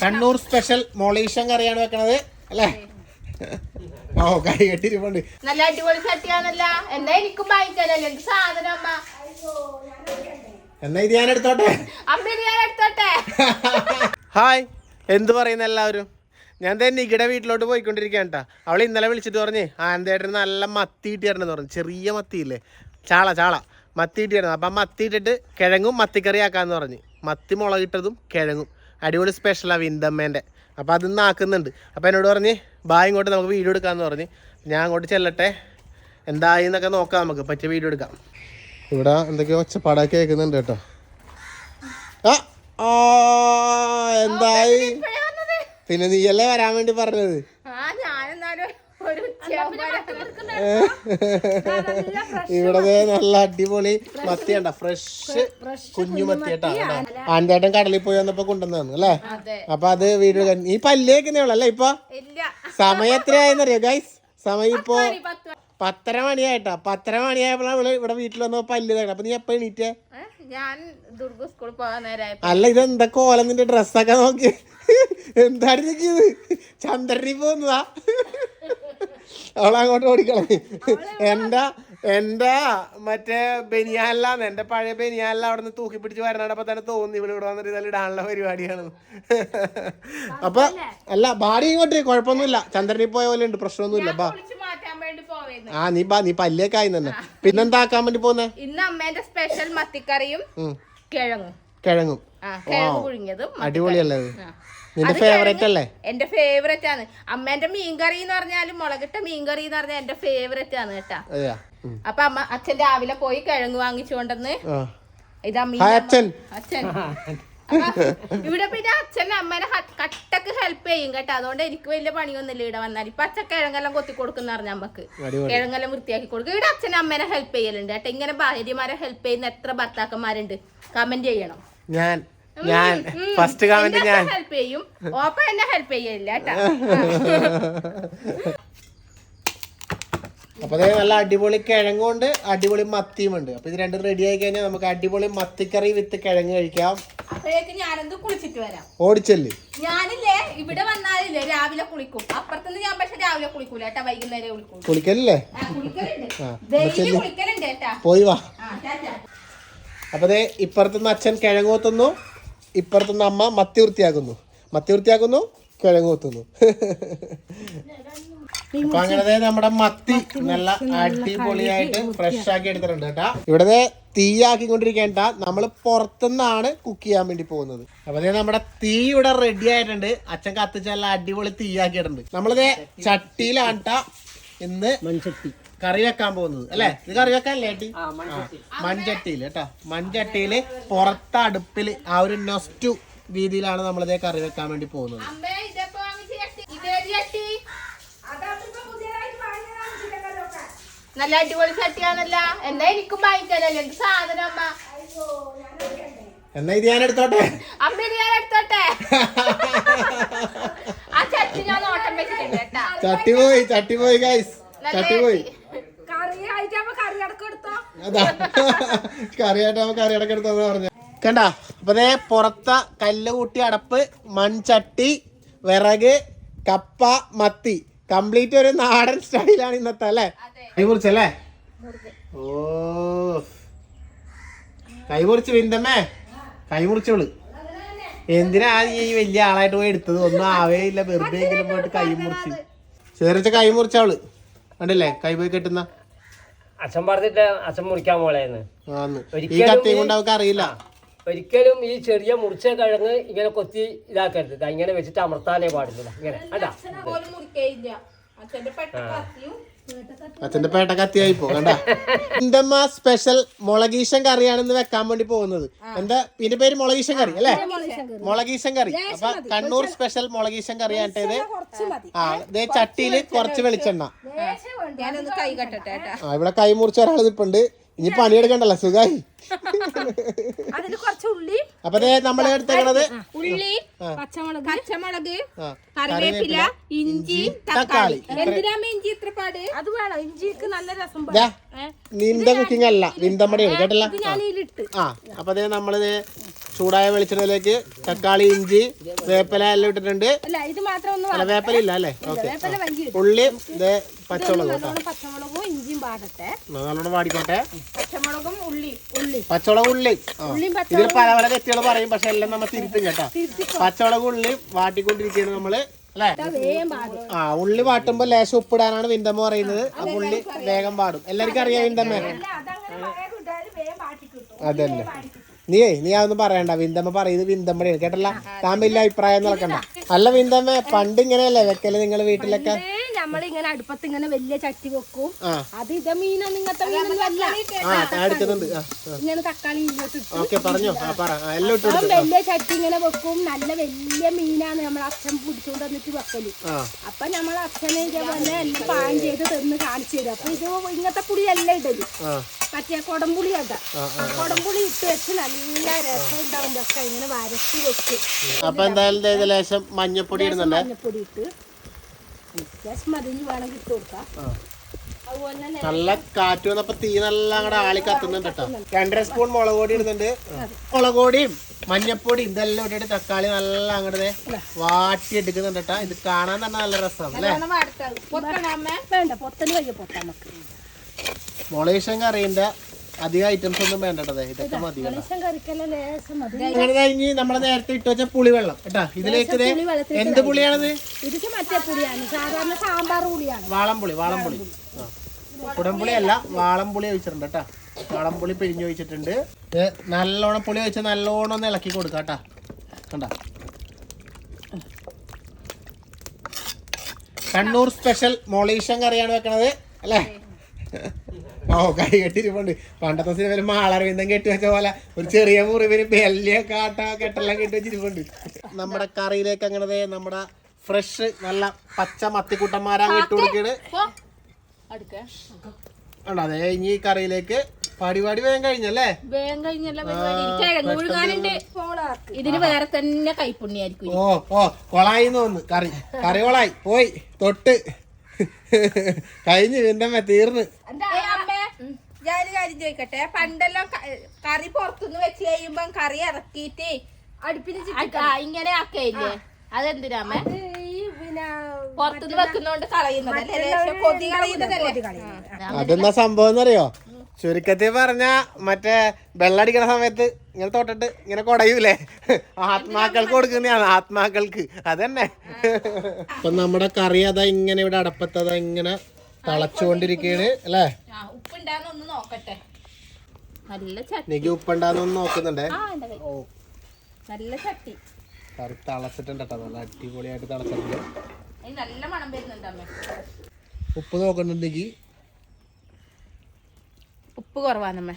Kannur special മോളീഷൻ കറിയാണ് വെക്കണത് അല്ലേ? ഓ കൈ കെട്ടിരിപ്പുണ്ട് നല്ല അടിപൊളി ചട്ടിയാണല്ല. എന്താ എനിക്കും വാങ്ങിക്കാനല്ലേ എനിക്ക് സാധനം അമ്മ? എന്നാ ഇത് ഞാൻ എടുത്തോട്ടെ? അമ്മ ഇത് ഞാൻ എടുത്തോട്ടെ? ഹായ്. എന്ത് പറയുന്ന എല്ലാവരും? ഞാൻ തന്നെ നികിടെ വീട്ടിലോട്ട് പോയിക്കൊണ്ടിരിക്കുകയാണ് കേട്ടോ അവൾ ഇന്നലെ വിളിച്ചിട്ട് പറഞ്ഞേ ആനന്ദേട്ടന് നല്ല മത്തി കിട്ടിയായിരുന്നു പറഞ്ഞു. ചെറിയ മത്തിയില്ലേ? ചാള ചാള. മത്തി കിട്ടിയായിരുന്നു അപ്പം മത്തി ഇട്ടിട്ട് കിഴങ്ങും മത്തിക്കറി ആക്കാമെന്ന് പറഞ്ഞു. മത്തി മുളകിട്ടതും കിഴങ്ങും. അടിപൊളി സ്പെഷ്യലാണ് വിന്തമ്മേന്റെ അപ്പോൾ അതിന്ന് ആക്കുന്നുണ്ട്. അപ്പോൾ എന്നോട് പറഞ്ഞ് ബായ് ഇങ്ങോട്ട് നമുക്ക് വീഡിയോ എടുക്കാമെന്ന് പറഞ്ഞ്. ഞാൻ അങ്ങോട്ട് ചെല്ലട്ടെ. എന്തായി എന്നൊക്കെ നോക്കാം നമുക്ക്. പറ്റിയ വീഡിയോ എടുക്കാം. ഇവിടെ എന്തൊക്കെയോ ഒച്ചപ്പാടൊക്കെ കേൾക്കുന്നുണ്ട് കേട്ടോ. ആ ആ, എന്തായി? പിന്നെ നീയല്ലേ വരാൻ വേണ്ടി പറഞ്ഞത് ആ ഞാനെന്നാലും ഒരു ഉച്ചയാകുമ്പോ ഇവിടെ നല്ല അടിപൊളി മത്തിയണ്ട ഫ്രഷ് കുഞ്ഞു മത്തിയട്ടാ ആൻചേട്ടൻ കടലിൽ പോയി വന്നപ്പോ കൊണ്ടുവന്നു അല്ലേ? അപ്പൊ അത് വീട് ഈ പല്ലേക്കുന്നേ ഉള്ളു അല്ലേ ഇപ്പൊ? ഇല്ല. സമയം എത്രയായെന്നറിയോ ഗൈസ് സമയം ഇപ്പൊ. പത്തര മണിയായിട്ടാ. പത്തര മണിയായപ്പോഴാണ് ഇവിടെ ഇവിടെ വീട്ടിൽ വന്നപ്പോ പല്ല് തരണം അപ്പൊ നീ എപ്പോ എണീറ്റേ? ഞാൻ ദുർഗ സ്കൂളിൽ പോകാൻ അല്ല ഇത് എന്താ കോലം നിന്റെ ഡ്രസ്സൊക്കെ നോക്കി? എന്താണ് ഇത് ചന്ദ്രനി പോകുന്നതാ. അവളങ്ങോട്ട് ഓടിക്കളഞ്ഞു. എന്റെ എന്റെ മറ്റേ ബനിയാനിലാന്ന് എന്റെ പഴയ ബനിയാനില അവിടെ നിന്ന് തൂക്കി പിടിച്ച് വരണപ്പോ തന്നെ തോന്നി ഇവിടെ ഇവിടെ വന്നിട്ട് ഇതെല്ലാം ഇടാനുള്ള പരിപാടിയാണ്. അപ്പൊ അല്ല ബാഡി ഇങ്ങോട്ട് കുഴപ്പമൊന്നുമില്ല. ചന്ദ്രനിൽ പോയ പോലെ ഉണ്ട് പ്രശ്നമൊന്നുമില്ല. ബാ. ആ നീ ബാ നീ പല്ലേക്ക് ആയി തന്നെ പിന്നെന്താക്കാൻ വേണ്ടി പോന്നെ ഇന്ന് അമ്മേന്റെ സ്പെഷ്യൽ മത്തിക്കറിയും കിഴങ്ങും. കിഴങ്ങും. അടിപൊളിയല്ലേ. നിന്റെ ഫേവറേറ്റ് അല്ലേ? എന്റെ ഫേവറേറ്റ് ആണ്. അമ്മേന്റെ മീൻകറി എന്ന് പറഞ്ഞാലും മുളകിട്ട മീൻകറി എന്ന് പറഞ്ഞാൽ എന്റെ ഫേവറേറ്റ് ആണ് കേട്ടാ. അപ്പൊ അമ്മ അച്ഛൻ രാവിലെ പോയി കിഴങ്ങ് വാങ്ങിച്ചു കൊണ്ടെന്ന് ആ. ഇതാ മീൻ അച്ഛൻ. അച്ഛൻ. ഇവിടെ പിന്നെ അച്ഛൻ അമ്മേനെ കട്ടക്ക് ഹെൽപ്പ് ചെയ്യും കേട്ടോ. അതുകൊണ്ട് എനിക്ക് വലിയ പണിയൊന്നുമില്ല ഇവിടെ വന്നാൽ. ഇപ്പൊ അച്ഛൻ കിഴങ്ങെല്ലാം കൊത്തി കൊടുക്കുന്ന പറഞ്ഞ അടിപൊളി. കിഴങ്ങെല്ലാം വൃത്തിയാക്കി കൊടുക്കും. ഇവിടെ അച്ഛൻ അമ്മേനെ ഹെൽപ്പ് ചെയ്യലുണ്ട് കേട്ടോ. ഇങ്ങനെ ഭാര്യമാരെ ഹെൽപ്പ് ചെയ്യുന്ന എത്ര ഭർത്താക്കന്മാരുണ്ട്? കമന്റ് ചെയ്യണം. ഞാൻ ഞാൻ ഫസ്റ്റ് കമന്റ് ഞാൻ ഹെൽപ്പ് ചെയ്യും. ഓപ്പ എന്നെ ഹെൽപ്പ് ചെയ്യില്ല അപ്പൊ ദേ നല്ല അടിപൊളി കിഴങ്ങുണ്ട് അടിപൊളി മത്തിയും ഉണ്ട്. അപ്പൊ ഇത് രണ്ടും റെഡി ആയി കഴിഞ്ഞാൽ നമുക്ക് അടിപൊളി മത്തിക്കറി വിത്ത് കിഴങ്ങ് കഴിക്കാം. അപ്പോഴേക്ക് ഞാനെന്ത് കുളിച്ചിട്ട് വരാം? ഓടിച്ചല്ലേ. ഞാനില്ലേ ഇവിടെ വന്നാലില്ലേ രാവിലെ കുളിക്കും. അപ്പുറത്തുനിന്ന് ഞാൻ പക്ഷെ രാവിലെ കുളിക്കൂല വൈകുന്നേരം കുളിക്കും കുളിക്കല്ലേ ആ, കുളിക്കലുണ്ട്. പോയി വാ. അപ്പൊ ദേ ഇപ്പുറത്തുനിന്ന് അച്ഛൻ കിഴങ്ങ് കൊത്തുന്നു. ഇപ്പുറത്തുനിന്ന് അമ്മ മത്തി വൃത്തിയാക്കുന്നു. മത്തി വൃത്തിയാക്കുന്നു കിഴങ്ങ് കുത്തുന്നു. അപ്പൊ അങ്ങനെ നമ്മുടെ മത്തി നല്ല അടിപൊളിയായിട്ട് ഫ്രഷ് ആക്കി എടുത്തിട്ടുണ്ട് കേട്ടാ. ഇവിടെ ആക്കി തീയാക്കിക്കൊണ്ടിരിക്കേണ്ട നമ്മൾ പുറത്തുനിന്നാണ് കുക്ക് ചെയ്യാൻ വേണ്ടി പോകുന്നത്. അപ്പൊ നമ്മുടെ തീ ഇവിടെ റെഡി ആയിട്ടുണ്ട്. അച്ഛൻ കത്തിച്ച നല്ല അടിപൊളി തീയാക്കിയിട്ടുണ്ട്. നമ്മളിതേ ചട്ടിയിലാണ് ട്ടാ ഇന്ന് കറി വെക്കാൻ പോകുന്നത്. അല്ലേ? ഇത് കറി വെക്കാനല്ലേ ഏട്ടി മൺചട്ടിയിൽ. കേട്ടോ. മൺചട്ടിയിൽ പുറത്തെ അടുപ്പിൽ ആ ഒരു നൊസ്റ്റു രീതിയിലാണ് നമ്മളിതേ കറി വെക്കാൻ വേണ്ടി പോകുന്നത്. നല്ല അടിപൊളി ചട്ടിയാണല്ല. എന്നാ എനിക്കും വാങ്ങിക്കാനല്ലേ? എന്ത് സാധനം അമ്മ? എന്നാ ഇത് ഞാൻ എടുത്തോട്ടെ? അമ്മ ഇത് ഞാൻ എടുത്തോട്ടെ? ആ ചട്ടി ഞാൻ ഓട്ടം വെച്ചിട്ടുണ്ട് ചട്ടി പോയി ചട്ടി പോയി ഗൈസ് ചട്ടി പോയി. കറിയായിട്ട് നമുക്ക് കറിയടക്കം എടുത്തോന്ന് പറഞ്ഞു. കണ്ട? അപ്പൊ അതേ പുറത്ത കല്ല് കൂട്ടി അടപ്പ് മൺചട്ടി വിറക് കപ്പ മത്തി. കംപ്ലീറ്റ് ഒരു നാടൻ സ്റ്റൈലാണ് ഇന്നത്തെ അല്ലേ? അതെ. കൈ മുറിച്ചല്ലേ? ഓ. കൈ മുറിച്ച് വിന്തമ്മേ. കൈ മുറിച്ചോൾ എന്തിനാ ഈ വലിയ ആളായിട്ട് പോയി എടുത്തത്? ഒന്നും ആവേ ഇല്ല. വെറുതെ എങ്കിലും പോയിട്ട് കൈ മുറിച്ച്. ചേർച്ച കൈ മുറിച്ചവൾ. കണ്ടില്ലേ? കൈ പോയി കെട്ടുന്ന. അച്ഛൻ പറഞ്ഞിട്ട് അച്ഛൻ മുറിക്കാൻ പോളേന്ന് ഒരിക്കലും ഒരിക്കലും ഈ ചെറിയ മുറിച്ച കിഴങ്ങ് ഇങ്ങനെ കൊത്തി ഇതാക്കരുത്. ദാ ഇങ്ങനെ വെച്ചിട്ട് അമർത്താനേ പാടില്ല. ഇങ്ങനെ അല്ല പോലും മുറിക്കയില്ല അച്ഛന്റെ പെട്ട കത്തിയും പേട്ട കത്തിയായി പോകണ്ട എന്റെ സ്പെഷ്യൽ മുളകീശൻ കറിയാണെന്ന് വെക്കാൻ വേണ്ടി പോകുന്നത്? എന്താ? ഇതിന്റെ പേര് മുളകീശൻ കറി അല്ലേ? മുളകീശൻ കറി. അപ്പൊ കണ്ണൂർ സ്പെഷ്യൽ മുളകീശൻ കറി ആട്ടേത് ആ ഇതേ ചട്ടിയിൽ കുറച്ച് വെളിച്ചെണ്ണ. ആ ഇവിടെ കൈ മുറിച്ച ഒരാൾ നിപ്പുണ്ട് ഇനി പണിയെടുക്കണ്ടല്ലോ സുഖായി. കുറച്ച് ഉള്ളി. അപ്പൊ നമ്മൾ എടുത്തേക്കണത്. ഉള്ളി പച്ചമുളക് പച്ചമുളക് കറിവേപ്പില ഇഞ്ചി തക്കാളി. എന്തിനാമ ഇഞ്ചി ഇത്ര പാട്? അത് വേണം. ഇഞ്ചിക്ക് നല്ല രസം നിന്റെ കുക്കിംഗ് അല്ല. വിന്തമ്മടിയാണ് കേട്ടല്ല? ആ അപ്പൊ അതേ നമ്മളിത് ചൂടായ വെളിച്ചെണ്ണയിലേക്ക് തക്കാളി ഇഞ്ചി വേപ്പില എല്ലാം ഇട്ടിട്ടുണ്ട്. വേപ്പല ഇത് മാത്രം ഒന്ന് അല്ല വേപ്പില ഇല്ല അല്ലേ? ഓക്കെ ഉള്ളി പച്ചമുളക് പച്ചമുളകും ഇഞ്ചിയും പാടട്ടെ. നല്ലോണം വാടിക്കോട്ടെ. പച്ചമുളകും ഉള്ളി ഉള്ളി. പച്ചമുളക് ഉള്ളി. ഇതിൽ പല പല തെറ്റുകൾ പറയും പക്ഷെ എല്ലാം നമ്മൾ തിരുത്തും കേട്ടോ. പച്ചമുളക് ഉള്ളി വാട്ടിക്കൊണ്ടിരിക്കുകയാണ് നമ്മൾ അല്ലേ? ആ ഉള്ളി വാട്ടുമ്പോ ലേശം ഉപ്പിടാനാണ് വിന്തമ്മ പറയുന്നത്. അപ്പൊ ഉള്ളി വേഗം പാടും. എല്ലാവർക്കും അറിയാം വിന്തമ്മ അതങ്ങനെ നീ അതന്നെ. നീയേ നീ അതൊന്നും പറയണ്ട. വിന്തമ്മ പറയുന്നത് വിന്തമ്മയാണ് കേട്ടല്ല? താൻ വലിയ അഭിപ്രായം നടക്കണ്ട. അല്ല വിന്തമ്മ പണ്ട് ഇങ്ങനെയല്ലേ വെക്കൽ നിങ്ങൾ വീട്ടിലൊക്കെ? നമ്മളിങ്ങനെ അടുപ്പത്ത് ഇങ്ങനെ വലിയ ചട്ടി വെക്കും. അത് ഇത മീനൊന്നും ഇങ്ങനത്തെ മീനൊന്നും അല്ല ഇങ്ങനെ തക്കാളി ഇങ്ങോട്ട് ഇട്ട് ഓക്കെ പറഞ്ഞോ. ആ പറ. എല്ലാം ഇട്ടു അപ്പം വലിയ ചട്ടി ഇങ്ങനെ വെക്കും. നല്ല വലിയ മീനാണ് നമ്മൾ അച്ഛൻ പിടിച്ചോണ്ട് വന്നിട്ട് വെക്കൽ. അപ്പൊ നമ്മൾ അച്ഛനെ ഇതേപോലെ എല്ലാം പാൻ ചെയ്ത് തന്ന് കാണിച്ചു തരും. അപ്പൊ ഇത് ഇങ്ങനത്തെ പുളിയല്ല ഇടൽ. മറ്റേ കൊടംപുളി അതാ. കൊടംപുളി ഇട്ട് വെച്ച് നല്ല രസം ഉണ്ടാവും ഇങ്ങനെ വരച്ച് വെച്ച് അപ്പൊ എന്തായാലും ലേശം മഞ്ഞപ്പൊടി ഇടുന്നുണ്ട്. മഞ്ഞപ്പൊടി ഇട്ട് ഇട്ട് കൊടുക്കാം അതുപോലെ തന്നെ നല്ല. കാറ്റ് വന്നപ്പോ തീ നല്ല അങ്ങടെ ആളി കത്തുന്നുണ്ട് കേട്ടോ. രണ്ടര സ്പൂൺ മുളക് പൊടി ഇടുന്നുണ്ട്. മുളക് പൊടിയും മഞ്ഞപ്പൊടിയും ഇതെല്ലാം ഇട്ടിട്ട് തക്കാളി നല്ല അങ്ങോട്ട് വാട്ടി എടുക്കുന്നുണ്ട് കേട്ടോ. ഇത് കാണാൻ തന്നെ നല്ല രസമാണ് അല്ലേ? വേണ്ട പൊത്തൽ പൊത്ത നമുക്ക്. അധികം ഐറ്റംസ് ഒന്നും വേണ്ടത് ഇതൊക്കെ മതി അങ്ങനെ കഴിഞ്ഞ് നമ്മൾ നേരത്തെ ഇട്ട് വെച്ച പുളിവെള്ളം കേട്ടാ. ഇതിലേക്ക് എന്ത് പുളിയാണത്? വാളംപുളി വാളംപുളി കുടംപുളി അല്ല വാളംപുളി ഒഴിച്ചിട്ടുണ്ട് കേട്ടാ. വാളംപുളി പിഴിഞ്ഞ് ഒഴിച്ചിട്ടുണ്ട്. നല്ലോണം പുളി ഒഴിച്ച് നല്ലോണം ഒന്ന് ഇളക്കി കൊടുക്കാം കേട്ടാ. കണ്ട? കണ്ണൂർ സ്പെഷ്യൽ മോളീഷൻ കറിയാണ് വെക്കണത് അല്ലേ? ഓ കൈ കെട്ടിരിപ്പുണ്ട് പണ്ടത്തെ സിനിമയിൽ മാളരവിന്ദം കെട്ടി വെച്ച പോലെ ഒരു ചെറിയ മുറിവിന് വലിയ കാട്ട കെട്ടെല്ലാം കെട്ടി വെച്ചിരിപ്പുണ്ട്. നമ്മുടെ കറിയിലേക്ക് അങ്ങനെ ദേ നമ്മുടെ ഫ്രഷ് നല്ല പച്ച മത്തിക്കുട്ടന്മാരാ ഇട്ട് കൊടുക്കണ്. ഉണ്ടോ അതെ ഇനി ഈ കറിയിലേക്ക് പാടി പാടി വേഗം കഴിഞ്ഞല്ലേ? വേഗം പരിപാടി. ഇതിന് വേറെ തന്നെ കൈപ്പുണ്യായിരിക്കും ഓ ഓ കൊളായി തോന്നുന്നു. കറി. കറി കൊളായി. പോയി. തൊട്ട്. കഴിഞ്ഞു പിന്നെ തീർന്ന്. ഞാനൊരു കാര്യം ചോദിക്കട്ടെ? പണ്ടെല്ലാം കറി പുറത്തുനിന്ന് വെച്ച് കഴിയുമ്പോ കറി ഇറക്കിയിട്ട് അടുപ്പിന് ഇങ്ങനെ ആക്കയില്ലേ? അതെന്തിനാമ പുറത്തുനിന്ന് വെക്കുന്നോണ്ട് കളയുന്നത് കൊതി കളയുന്നതല്ലേ അതെന്താ സംഭവം അറിയോ ചുരുക്കത്തിൽ പറഞ്ഞ മറ്റേ വെള്ളടിക്കണ സമയത്ത് ഇങ്ങനെ തൊട്ടിട്ട് ഇങ്ങനെ കൊടയൂലേ? ആത്മാക്കൾക്ക് കൊടുക്കുന്നതാണ് ആത്മാക്കൾക്ക്. അതന്നെ. അപ്പൊ നമ്മുടെ കറി അതാ ഇങ്ങനെ ഇവിടെ അടപ്പത്തതാ ഇങ്ങനെ തിളച്ചുകൊണ്ടിരിക്കുകയാണ് അല്ലേ? ആ ഉപ്പുണ്ടാന്ന് ഒന്ന് നോക്കട്ടെ. നല്ല ചട്ടി. എനിക്ക് ഉപ്പുണ്ടാന്നൊന്ന് നോക്കുന്നുണ്ടേ? ഓ. നല്ല ചട്ടി. കറി തിളച്ചിട്ടുണ്ട് കേട്ടോ നല്ല അടിപൊളിയായിട്ട് തിളച്ചിട്ടുണ്ട്. നല്ല മണം വരുന്നുണ്ട് അമ്മ. ഉപ്പ് നോക്കുന്നുണ്ടെങ്കിൽ ഉപ്പ് കുറവാണമ്മേ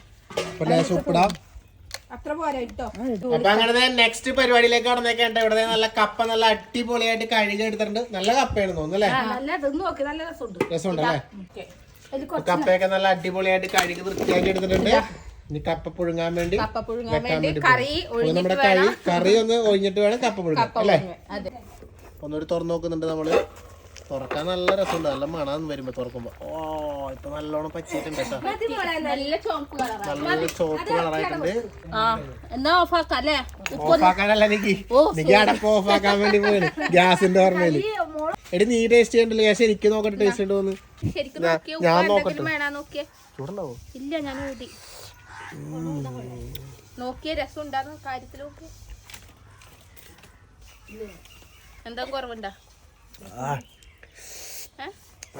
ഉപ്പിടാം. അത്ര പോരാ അപ്പൊ അങ്ങനെ നെക്സ്റ്റ് പരിപാടിയിലേക്ക് കടന്നേക്കേണ്ട ഇവിടെ നല്ല കപ്പ നല്ല അടിപൊളിയായിട്ട് കഴുകെടുത്തിട്ടുണ്ട് നല്ല കപ്പയാണ് തോന്നുന്നു അല്ലേ? രസമുണ്ടല്ലേ? കപ്പയൊക്കെ നല്ല അടിപൊളിയായിട്ട് കഴുകി വൃത്തിയാക്കി എടുത്തിട്ടുണ്ട്. ഇനി കപ്പ പുഴുങ്ങാൻ വേണ്ടി കപ്പ പുഴുങ്ങാൻ വെക്കാൻ വേണ്ടി നമ്മുടെ കറി കറി ഒന്ന് ഒഴിഞ്ഞിട്ട് വേണം കപ്പ പുഴുങ്ങാൻ അല്ലേ? അതെ. ഒന്നുകൂടി തുറന്നു നോക്കുന്നുണ്ട് നമ്മൾ. തുറക്കാൻ നല്ല രസമുണ്ട്. നല്ല മണം വരുമ്പോ തുറക്കുമ്പോ. ഓ ഇപ്പൊ നല്ലോണം പച്ചിട്ടുണ്ട് കേട്ടോ. നല്ല ചോപ്പ് കളറാ. നല്ല ചോപ്പ് കളറായിട്ടുണ്ട്. ആ എന്നാ ഓഫാക്കാം അല്ലേ ഓഫാക്കാനല്ല എനിക്ക് എനിക്ക് അടപ്പ് ഓഫാക്കാൻ വേണ്ടി പോയത് ഗ്യാസിന്റെ ഓർമ്മയിൽ. എടി നീ ടേസ്റ്റ് ചെയ്യണ്ടല്ലോ? ഗ്യാസ് എനിക്ക് നോക്കട്ടെ ടേസ്റ്റ് ഉണ്ടോ എന്ന്. ശരിക്കും നോക്കിയേ? ഞാൻ ഉപ്പ് നോക്കട്ടെ. വേണോ? നോക്കിയേ. ചൂടുണ്ടാവോ ഇല്ല ഞാൻ ഊതി നോക്കിയ രസം ഉണ്ടാകുന്ന കാര്യത്തിലൊക്കെ എന്താ കുറവുണ്ടാ?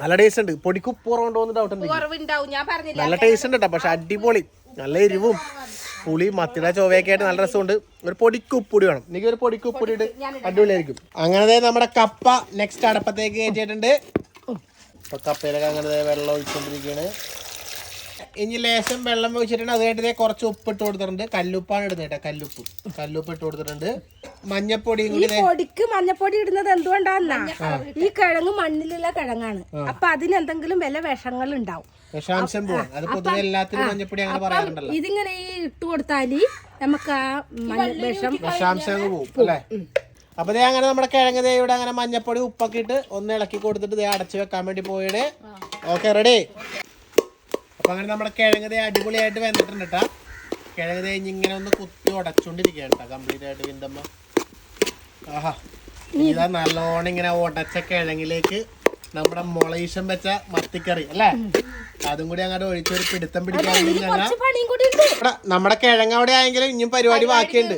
നല്ല ടേസ്റ്റ് ഉണ്ട്. പൊടിക്ക് ഉപ്പ് എന്ന് ഡൗട്ട് ഉണ്ട് നല്ല ടേസ്റ്റ് ഉണ്ട് കേട്ടോ പക്ഷെ അടിപൊളി. നല്ല എരിവും. പുളി മത്തിട ചൊവ്വയൊക്കെ ആയിട്ട് നല്ല രസമുണ്ട്. ഒരു പൊടിക്ക് ഉപ്പുടി വേണം. എനിക്ക് ഒരു പൊടിക്ക് ഉപ്പുടി ഇട്ട് അടിപൊളിയായിരിക്കും. അങ്ങനെ നമ്മുടെ കപ്പ നെക്സ്റ്റ് അടപ്പത്തേക്ക് കയറ്റിയിട്ടുണ്ട്. ഇപ്പൊ കപ്പയിലൊക്കെ അങ്ങനെ വെള്ളം ഒഴിച്ചുകൊണ്ടിരിക്കുകയാണ് ഇനി ലേശം വെള്ളം ഒഴിച്ചിട്ടുണ്ട്. അത് കഴിഞ്ഞിട്ട് കുറച്ച് ഉപ്പ് ഇട്ട് കൊടുത്തിട്ടുണ്ട്. കല്ലുപ്പാണ് ഇടുന്നത് കേട്ടോ കല്ലുപ്പ്. കല്ലുപ്പ് ഇട്ട് കൊടുത്തിട്ടുണ്ട്. മഞ്ഞപ്പൊടിയും കൂടി ദേ പൊടിക്ക് മഞ്ഞപ്പൊടി ഇടുന്നത് എന്തുകൊണ്ടാന്നാ ഈ കിഴങ്ങ് മണ്ണിലുള്ള കിഴങ്ങാണ്. അപ്പൊ അതിന് എന്തെങ്കിലും വില വിഷങ്ങൾ ഉണ്ടാവും വിഷാംശം പോകും അത് പൊതുവെ എല്ലാത്തിനും മഞ്ഞപ്പൊടി അങ്ങനെ പറയാറുണ്ടല്ലോ. ഇതിങ്ങനെ ഈ ഇട്ട് കൊടുത്താൽ നമുക്ക് ആ മഞ്ഞ വിഷം വിഷാംശം അങ്ങ് പോവും അല്ലേ? അപ്പൊ ദേ അങ്ങനെ നമ്മുടെ കിഴങ്ങ് ദേ ഇവിടെ അങ്ങനെ മഞ്ഞപ്പൊടി ഉപ്പൊക്കെ ഇട്ട് ഒന്ന് ഇളക്കി കൊടുത്തിട്ട് ദേ അടച്ചു വെക്കാൻ വേണ്ടി പോയിട് ഓക്കെ റെഡി? അപ്പൊ അങ്ങനെ നമ്മുടെ കിഴങ്ങ് അടിപൊളിയായിട്ട് വന്നിട്ടുണ്ട് കേട്ടോ കിഴങ്ങതെ ഇങ്ങനെ ഒന്ന് കുത്തി ഉടച്ചുകൊണ്ടിരിക്കുകയാണ് കേട്ടോ കംപ്ലീറ്റ് ആയിട്ട് വിന്തമ്മ. ആഹാ. ഇതാ നല്ലോണം ഇങ്ങനെ ഉടച്ച കിഴങ്ങിലേക്ക് നമ്മുടെ മുളയിഷം വെച്ച മത്തിക്കറി അല്ലേ? അതും കൂടി അങ്ങോട്ട് ഒഴിച്ചൊരു പിടുത്തം പിടിക്കാൻ നമ്മുടെ കിഴങ്ങ് അവിടെ ആയെങ്കിലും ഇനിയും പരിപാടി ബാക്കിയുണ്ട്.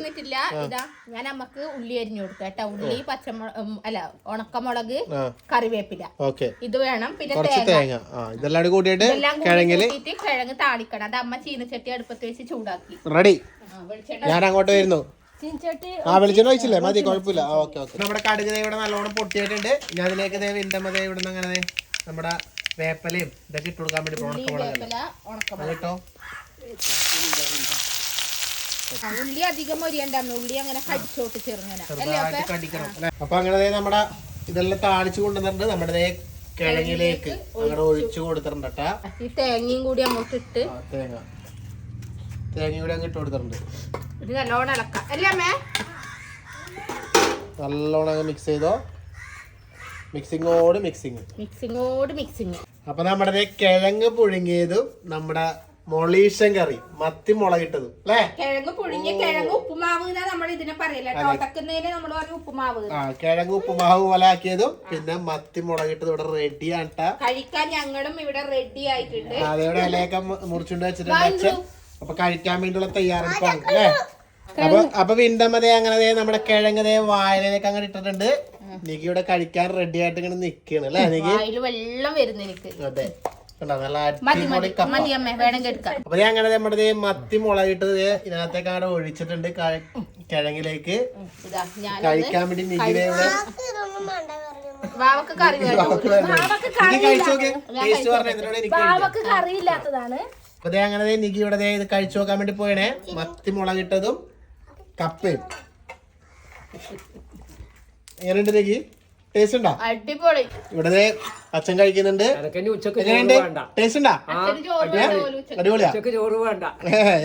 ഞാൻ നമുക്ക് ഉള്ളി അരിഞ്ഞു കൊടുക്കാം കേട്ടോ. ഉള്ളി പച്ചമുളക് അല്ല ഉണക്കമുളക് കറിവേപ്പില. ഓക്കെ. ഇത് വേണം. പിന്നെ തേങ്ങ. ഇതെല്ലാം കൂടി കൂട്ടിയിട്ട് എല്ലാം കൂടി കിഴങ്ങിൽ കിഴങ്ങ് താളിക്കണം. അത് അമ്മ ചീനച്ചട്ടി അടുപ്പത്ത് വെച്ച് ചൂടാക്കി. റെഡി. ഞാൻ അങ്ങോട്ട് വരുന്നു. ആ വെളിച്ചെണ്ണ ഒഴിച്ചില്ലേ? മതി കുഴപ്പമില്ല. ആ ഓക്കെ ഓക്കെ. നമ്മുടെ കടുക് ദേ ഇവിടെ നല്ലോണം പൊട്ടിയിട്ടുണ്ട്. ഞാൻ അതിലേക്ക് ദേ വിന്തമ്മ ദേ ഇവിടെ നിന്ന് അങ്ങനെ ദേ നമ്മുടെ വേപ്പലയും ഇതൊക്കെ ഇട്ട് കൊടുക്കാൻ വേണ്ടി ഉണക്കമുളക്. കേട്ടോ ഉള്ളി അധികം മൊരിയണ്ട ഉള്ളി അങ്ങനെ കടിച്ചോട്ട് ചെറുങ്ങനെ. അപ്പൊ? അങ്ങനെ ദേ നമ്മുടെ ഇതെല്ലാം താളിച്ചു കൊണ്ടുവന്നിട്ടുണ്ട്. നമ്മുടെ ദേ കിഴങ്ങിലേക്ക് അങ്ങനെ ഒഴിച്ചു കൊടുത്തിട്ടുണ്ട് കേട്ടാ. ഈ തേങ്ങയും കൂടി അങ്ങോട്ട് ഇട്ട് ആ, തേങ്ങ. തേങ്ങ കൂടി അങ്ങ് ഇട്ട് കൊടുത്തിട്ടുണ്ട്. ഇത് നല്ലോണം ഇളക്കാം അല്ലേ അമ്മേ? നല്ലോണം അങ്ങ് മിക്സ് ചെയ്തോ. മിക്സിങ്ങോട് മിക്സിങ് മിക്സിങ്ങോട് മിക്സിങ് അപ്പൊ നമ്മുടെ കിഴങ്ങ് പുഴുങ്ങിയതും നമ്മുടെ മൊളീഷൻ കറി മത്തി മുളകിട്ടതും അല്ലേ? കിഴങ്ങ് പുഴുങ്ങിയ കിഴങ്ങ് ഉപ്പുമാവ് നമ്മൾ ഇതിനെ പറയില്ല നമ്മൾ പറയും ഉപ്പുമാവ്. ആ കിഴങ്ങ് ഉപ്പുമാവ് പോലെ ആക്കിയതും പിന്നെ മത്തി മുളകിട്ടതും ഇവിടെ റെഡി ആട്ടാ കഴിക്കാൻ ഞങ്ങളും ഇവിടെ റെഡി ആയിട്ടുണ്ട്. അതേവിടെ ഇലയൊക്കെ മുറിച്ചുണ്ട് മുറിച്ചുകൊണ്ട് വെച്ചിട്ടുണ്ട് അപ്പൊ കഴിക്കാൻ വേണ്ടിയുള്ള തയ്യാറെടുപ്പാണ് അല്ലേ? അപ്പൊ അപ്പൊ വിണ്ടമതേ അങ്ങനെ ദേ നമ്മുടെ കിഴങ്ങതേ ദേ വായനയിലേക്ക് അങ്ങനെ ഇട്ടിട്ടുണ്ട്. നിക്ക് ഇവിടെ കഴിക്കാൻ റെഡി ആയിട്ട് ഇങ്ങനെ നിക്കാണ് അല്ലേ നിക്ക്? വെള്ളം വരുന്നു എനിക്ക്. അതെ. കണ്ടോ നല്ല അടിപൊളി മതി അമ്മേ വേണമെങ്കിൽ എടുക്കാം അപ്പൊ ഞാൻ അങ്ങനെ നമ്മുടെ ദേ മത്തി മുളകിട്ടത് ദേ ഇതിനകത്തേക്ക് അവിടെ ഒഴിച്ചിട്ടുണ്ട് കിഴങ്ങിലേക്ക്. ഇതാ ഞാൻ കഴിക്കാൻ വേണ്ടി നികിടെ ഇവിടെ. വാവക്ക് കറി വാവക്ക് കറി കഴിച്ചു നോക്ക് അപ്പൊ ദേ അങ്ങനെ ദേ നികി ഇവിടെ ദേ ഇത് കഴിച്ചു നോക്കാൻ വേണ്ടി പോയണേ. മത്തി മുളകിട്ടതും കപ്പയും. എങ്ങനെയുണ്ട് നികി ടേസ്റ്റ് ഉണ്ടോ? അടിപൊളി. ഇവിടെ ദേ അച്ഛൻ കഴിക്കുന്നുണ്ട്. എങ്ങനെയുണ്ട്? ടേസ്റ്റ് ഉണ്ടാ. അടിപൊളിയാ?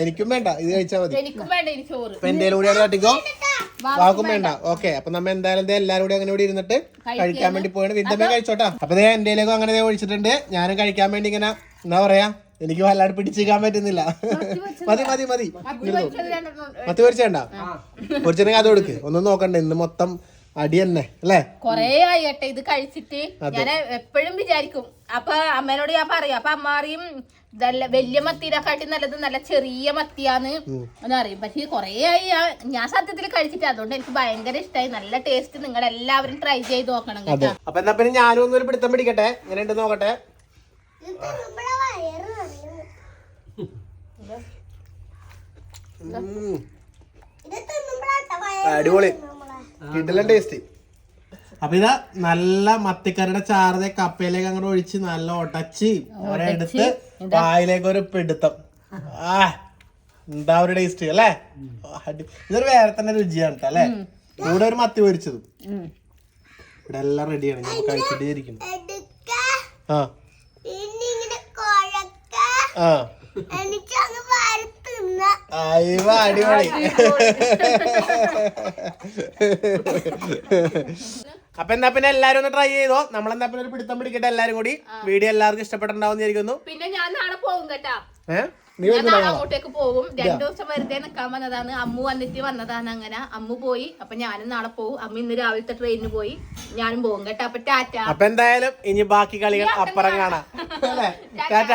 എനിക്കും വേണ്ട. ഇത് കഴിച്ചാൽ മതി. എനിക്കും വേണ്ട ഇനി ചോറ്. അപ്പൊ എന്തേലും കൂടി കാട്ടിക്കോ? വാക്കും വേണ്ട. ഓക്കെ അപ്പൊ നമ്മ എന്തായാലും ദേ എല്ലാരും കൂടി അങ്ങനെ ഇവിടെ ഇരുന്നിട്ട് കഴിക്കാൻ വേണ്ടി പോയാണ് വിദ്യമേ കഴിച്ചോട്ടാ. അപ്പൊ ദേ എന്റെയിലേക്കും അങ്ങനെ ദേ ഒഴിച്ചിട്ടുണ്ട്. ഞാനും കഴിക്കാൻ വേണ്ടി ഇങ്ങനെ എന്താ പറയാ എനിക്ക് വല്ലാണ്ട് പിടിച്ചിരിക്കാൻ പറ്റുന്നില്ല. മതി മതി മതി. മത്തി പൊരിച്ചത് വേണ്ട. പൊരിച്ചിട്ടുണ്ടെങ്കിൽ അത് കൊടുക്ക്. ഒന്നും നോക്കണ്ട ഇന്ന് മൊത്തം അടി തന്നെ അല്ലേ? കൊറേ ആയിട്ടെ ഇത് കഴിച്ചിട്ട് ഞാൻ എപ്പോഴും വിചാരിക്കും. അപ്പൊ അമ്മേനോട് ഞാൻ പറയും അപ്പൊ അമ്മ അറിയും നല്ല വലിയ മത്തീനെക്കാട്ടി നല്ലത് നല്ല ചെറിയ മത്തിയാന്ന്. എന്ന് പറയും. പക്ഷെ കൊറേ ആയി. ഞാൻ- സത്യത്തിൽ കഴിച്ചിട്ട് അതുകൊണ്ട് എനിക്ക് ഭയങ്കര ഇഷ്ടമായി നല്ല ടേസ്റ്റ് നിങ്ങൾ എല്ലാവരും ട്രൈ ചെയ്ത് നോക്കണം കേട്ടോ. അപ്പൊ എന്നാ പിന്നെ ഞാനും ഒന്നൊരു പിടുത്തം പിടിക്കട്ടെ? ഇങ്ങനെ നോക്കട്ടെ. അടിപൊളി. കിട്ടില്ല ടേസ്റ്റ്. അപ്പൊ ഇതാ നല്ല മത്തിക്കറിയുടെ ചാർജ് കപ്പയിലേക്ക് അങ്ങോട്ട് ഒഴിച്ച് നല്ല ഒടച്ച് അവിടെ എടുത്ത് വായിലേക്ക് ഒരു പിടുത്തം. ആ എന്താ ഒരു ടേസ്റ്റ് അല്ലേ? ഇതൊരു വേറെ തന്നെ രുചിയാണ് അല്ലേ? ഇവിടെ ഒരു മത്തി പൊരിച്ചതും. ഇവിടെ എല്ലാം റെഡിയാണ് ഞാൻ കഴിച്ചിട്ടേ ഇരിക്കുന്നു ആ. അടിപൊളി. അപ്പൊ എന്നാ പിന്നെ എല്ലാരും ഒന്ന് ട്രൈ ചെയ്തോ? നമ്മളെന്നാ പിന്നെ ഒരു പിടുത്തം പിടിക്കട്ടെ എല്ലാരും കൂടി? വീഡിയോ എല്ലാവർക്കും ഇഷ്ടപ്പെട്ടിട്ടുണ്ടാവും വിചാരിക്കുന്നു. പിന്നെ ഞാൻ നാളെ പോകും കേട്ടാ. ഏഹ് അങ്ങോട്ടേക്ക് പോകും. രണ്ടു ദിവസം വെറുതെ നിക്കാൻ വന്നതാണ്. അമ്മു വന്നിട്ട് വന്നതാണ് അങ്ങനെ. അമ്മു പോയി. അപ്പൊ ഞാനും നാളെ പോകും. അമ്മ ഇന്ന് രാവിലത്തെ ട്രെയിനിന് പോയി. ഞാനും പോകും കേട്ടോ. അപ്പൊ ടാറ്റ. അപ്പൊ എന്തായാലും ഇനി ബാക്കി കളികൾ അപ്പുറം കാണാം. ടാറ്റ.